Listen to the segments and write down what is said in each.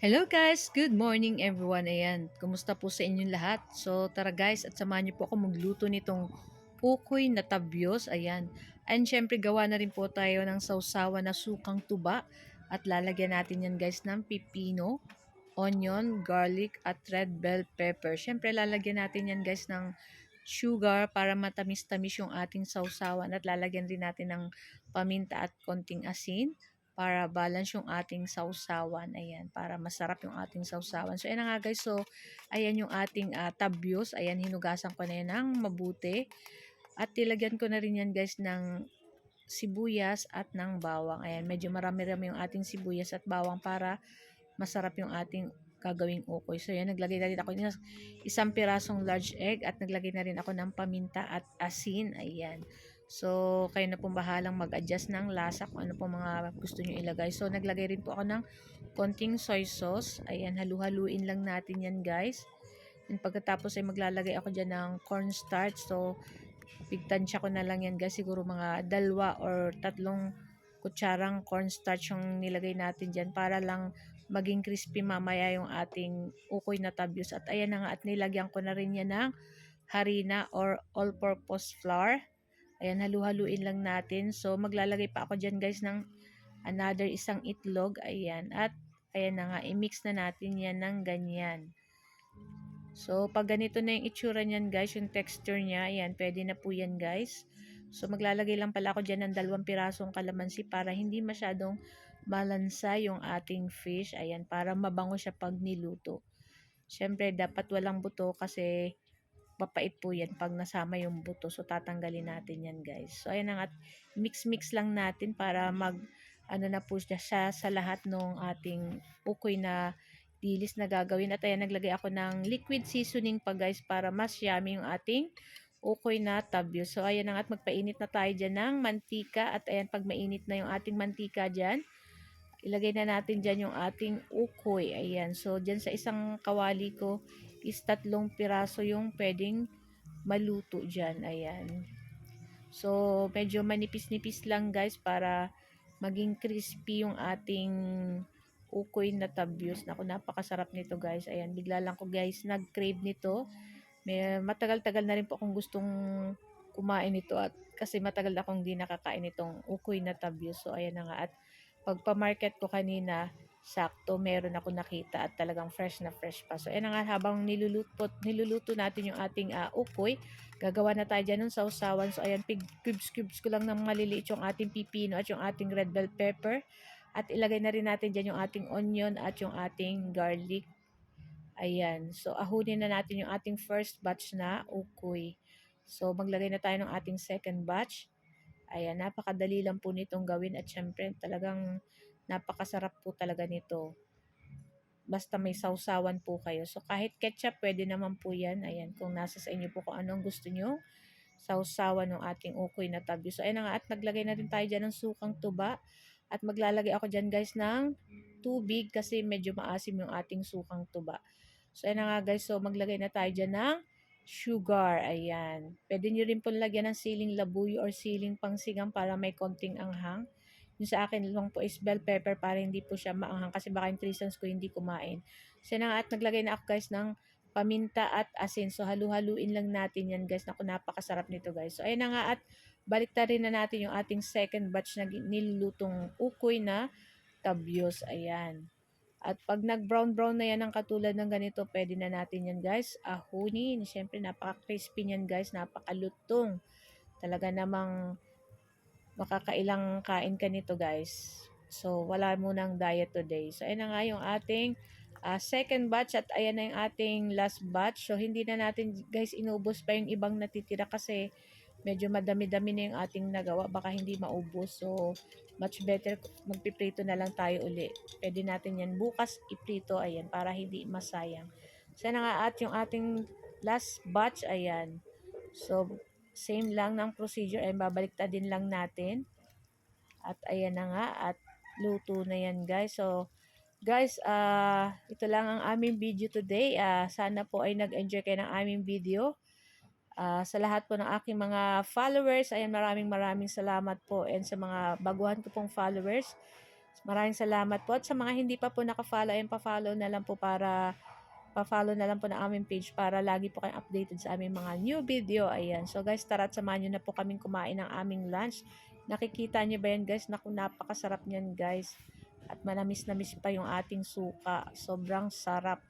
Hello guys! Good morning everyone. Ayan, kumusta po sa inyong lahat? So tara guys at samahan niyo po ako magluto nitong ukoy na tabyos. Ayan. And syempre gawa na rin po tayo ng sausawa na sukang tuba. At lalagyan natin yan guys ng pipino, onion, garlic at red bell pepper. Syempre lalagyan natin yan guys ng sugar para matamis-tamis yung ating sausawan. At lalagyan din natin ng paminta at konting asin para balance yung ating sausawan. Ayan, para masarap yung ating sausawan. So, ayan nga guys. So, ayan yung ating uh, tabyos. Ayan, hinugasan ko na yan ng mabuti. At tilagyan ko na rin yan guys ng sibuyas at ng bawang. Ayan, medyo marami-rami yung ating sibuyas at bawang para masarap yung ating gagawing ukoy. So, yan, naglagay na rin ako ng isang pirasong large egg at naglagay na rin ako ng paminta at asin. Ayan. So, kayo na pong bahalang mag-adjust ng lasa kung ano po mga gusto nyo ilagay. So, naglagay rin po ako ng konting soy sauce. Ayan, halu-haluin lang natin yan guys. And pagkatapos ay maglalagay ako dyan ng cornstarch. So, pigtansya ko na lang yan guys. Siguro mga dalwa or tatlong kutsarang cornstarch yung nilagay natin dyan para lang maging crispy mamaya yung ating ukoy na tabyos. At ayan na nga at nilagyan ko na rin yan ng harina or all-purpose flour. Ayan, halu-haluin lang natin. So, maglalagay pa ako dyan guys ng another isang itlog. Ayan, at ayan na nga, i-mix na natin yan ng ganyan. So, pag ganito na yung itsura niyan guys, yung texture niya, ayan, pwede na po yan guys. So, maglalagay lang pala ako dyan ng dalawang pirasong kalamansi para hindi masyadong malansa yung ating fish. Ayan, para mabango siya pag niluto. Siyempre, dapat walang buto kasi papait po yan pag nasama yung buto. So, tatanggalin natin yan, guys. So, ayan na nga. Mix-mix lang natin para mag, ano na po siya, siya sa lahat ng ating ukoy na dilis na gagawin. At ayan, naglagay ako ng liquid seasoning pa, guys, para mas yummy yung ating ukoy na tabyo. So, ayan na nga. At magpainit na tayo dyan ng mantika. At ayan, pag mainit na yung ating mantika dyan, ilagay na natin dyan yung ating ukoy. Ayan. So, dyan sa isang kawali ko, is tatlong piraso yung pwedeng maluto dyan. Ayan. So, medyo manipis-nipis lang guys para maging crispy yung ating ukoy na tabyos. Naku, napakasarap nito guys. Ayan, bigla lang ko guys nag-crave nito. Matagal-tagal na rin po akong gustong kumain nito at kasi matagal na akong hindi nakakain itong ukoy na tabyos. So, ayan na nga. At pagpa-market ko kanina, sakto meron ako nakita at talagang fresh na fresh pa. So, ayan nga, habang niluluto, niluluto natin yung ating uh, ukoy, gagawa na tayo dyan ng sausawan. So, ayan, pig, cubes, cubes ko lang ng maliliit yung ating pipino at yung ating red bell pepper. At ilagay na rin natin dyan yung ating onion at yung ating garlic. Ayan. So, ahunin na natin yung ating first batch na ukoy. So, maglagay na tayo ng ating second batch. Ayan, napakadali lang po nitong gawin at syempre talagang Napakasarap po talaga nito. Basta may sausawan po kayo. So kahit ketchup, pwede naman po yan. Ayan, kung nasa sa inyo po kung anong gusto nyo. Sausawan ng ating ukoy na tabi. So ayan nga, at naglagay na rin tayo dyan ng sukang tuba. At maglalagay ako dyan guys ng tubig kasi medyo maasim yung ating sukang tuba. So ayan nga guys, so maglagay na tayo dyan ng sugar. Ayan. Pwede nyo rin po lagyan ng siling labuyo or siling pangsigang para may konting anghang. Yung sa akin lang po is bell pepper para hindi po siya maanghang kasi baka yung trisons ko hindi kumain. So na at naglagay na ako guys ng paminta at asin. So halu-haluin lang natin yan guys. Naku napakasarap nito guys. So ayun na nga at baliktarin na natin yung ating second batch na nilulutong ukoy na tabyos. Ayan. At pag nag-brown-brown na yan ng katulad ng ganito, pwede na natin yan guys. Ahunin. Siyempre napaka-crispy niyan guys. Napakalutong. Talaga namang makakailang kain ka nito guys. So, wala munang diet today. So, ayan na nga yung ating uh, second batch at ayan na yung ating last batch. So, hindi na natin guys inubos pa yung ibang natitira kasi medyo madami-dami na yung ating nagawa. Baka hindi maubos. So, much better magpiprito na lang tayo uli. Pwede natin yan bukas iprito. Ayan, para hindi masayang. So, na nga at yung ating last batch. Ayan. So, Same lang ng procedure ay babalik ta din lang natin. At ayan na nga at luto na yan guys. So guys, uh, ito lang ang aming video today. Uh, sana po ay nag-enjoy kayo ng aming video. Uh, sa lahat po ng aking mga followers, ayan maraming maraming salamat po. And sa mga baguhan ko pong followers, Maraming salamat po. At sa mga hindi pa po naka-follow, ayun, pa-follow na lang po para pa-follow na lang po ng aming page para lagi po kayong updated sa aming mga new video. Ayan. So guys, tara at samahan nyo na po kaming kumain ng aming lunch. Nakikita nyo ba yan guys? Naku, napakasarap niyan guys. At manamis-namis pa yung ating suka. Sobrang sarap.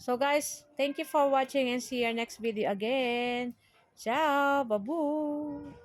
So guys, thank you for watching and see you next video again. Ciao! Babu!